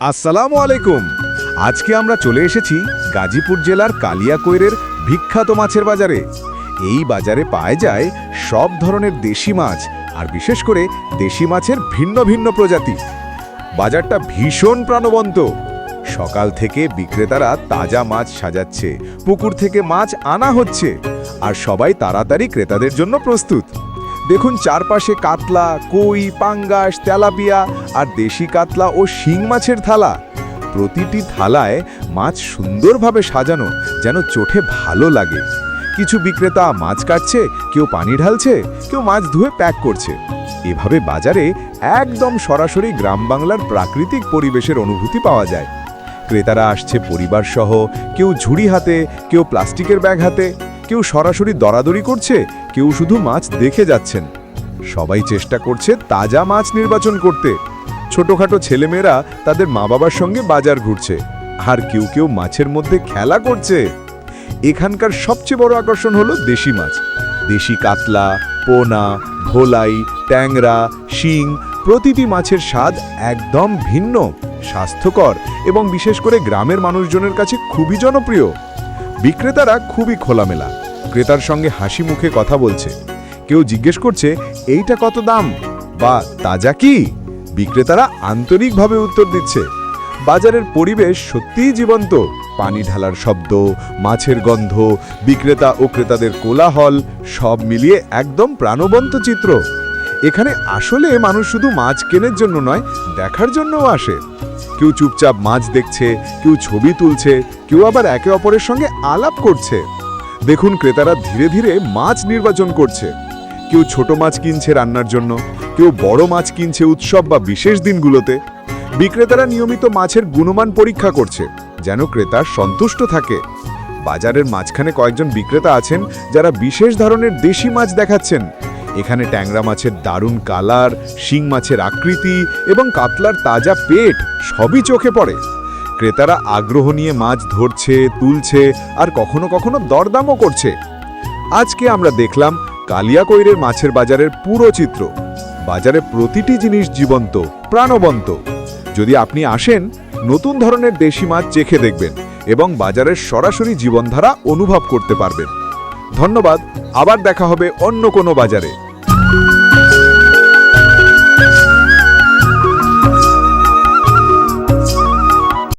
আসসালামু আলাইকুম। আজকে আমরা চলে এসেছি গাজীপুর জেলার কালিয়াকৈরের বিখ্যাত মাছের বাজারে। এই বাজারে পাওয়া যায় সব ধরনের দেশি মাছ আর বিশেষ করে দেশি মাছের ভিন্ন ভিন্ন প্রজাতি। বাজারটা ভীষণ প্রাণবন্ত। সকাল থেকে বিক্রেতারা তাজা মাছ সাজাচ্ছে, পুকুর থেকে মাছ আনা হচ্ছে, আর সবাই তাড়াতাড়ি ক্রেতাদের জন্য প্রস্তুত। দেখুন চারপাশে কাতলা, কই, পাঙ্গাস, তেলাপিয়া আর দেশি কাতলা ও শিং মাছের থালা। প্রতিটি থালায় মাছ সুন্দরভাবে সাজানো যেন চোখে ভালো লাগে। কিছু বিক্রেতা মাছ কাটছে, কেউ পানি ঢালছে, কেউ মাছ ধুয়ে প্যাক করছে। এভাবে বাজারে একদম সরাসরি গ্রাম বাংলার প্রাকৃতিক পরিবেশের অনুভূতি পাওয়া যায়। ক্রেতারা আসছে পরিবার সহ কেউ ঝুড়ি হাতে, কেউ প্লাস্টিকের ব্যাগ হাতে। কেউ সরাসরি দরাদরি করছে, কেউ শুধু মাছ দেখে যাচ্ছেন। সবাই চেষ্টা করছে তাজা মাছ নির্বাচন করতে। ছোটখাটো ছেলেমেয়েরা তাদের মা বাবার সঙ্গে বাজার ঘুরছে, আর কেউ কেউ মাছের মধ্যে খেলা করছে। এখানকার সবচেয়ে বড় আকর্ষণ হলো দেশি মাছ। দেশি কাতলা, পোনা, ভোলাই, ট্যাংরা, শিং প্রতিটি মাছের স্বাদ একদম ভিন্ন, স্বাস্থ্যকর এবং বিশেষ করে গ্রামের মানুষজনের কাছে খুবই জনপ্রিয়। বিক্রেতারা খুবই খোলামেলা। ক্রেতার সঙ্গে হাসি মুখে কথা বলছে। কেউ জিজ্ঞেস করছে, এইটা কত দাম? বা, তাজা কি? বিক্রেতারা আন্তরিকভাবে উত্তর দিচ্ছে, বাজারের পরিবেশ সত্যিই জীবন্ত। পানি ঢালার শব্দ, মাছের গন্ধ, বিক্রেতা ও ক্রেতাদের কোলাহল সব মিলিয়ে একদম প্রাণবন্ত চিত্র। এখানে আসলে মানুষ শুধু মাছ কেনার জন্য নয়, দেখার জন্যও আসে। কেউ চুপচাপ মাছ দেখছে, কেউ ছবি তুলছে, কেউ আবার একে অপরের সঙ্গে আলাপ করছে। দেখুন ক্রেতারা ধীরে ধীরে মাছ নির্বাচন করছে। কেউ ছোট মাছ কিনছে রান্নার জন্য, কেউ বড় মাছ কিনছে উৎসব বা বিশেষ দিনগুলোতে। বিক্রেতারা নিয়মিত মাছের গুণমান পরীক্ষা করছে, যেন ক্রেতা সন্তুষ্ট থাকে। বাজারের মাঝখানে কয়েকজন বিক্রেতা আছেন যারা বিশেষ ধরনের দেশি মাছ দেখাচ্ছেন। এখানে ট্যাংরা মাছের দারুণ কালার, শিং মাছের আকৃতি এবং কাতলার তাজা পেট সবই চোখে পড়ে। ক্রেতারা আগ্রহ নিয়ে মাছ ধরছে, তুলছে আর কখনো কখনো দরদামও করছে। আজকে আমরা দেখলাম কালিয়াকৈরের মাছের বাজারের পুরো চিত্র। বাজারে প্রতিটি জিনিস জীবন্ত, প্রাণবন্ত। যদি আপনি আসেন, নতুন ধরনের দেশি মাছ চেখে দেখবেন এবং বাজারের সরাসরি জীবনধারা অনুভব করতে পারবেন। ধন্যবাদ, আবার দেখা হবে অন্য কোনো বাজারে।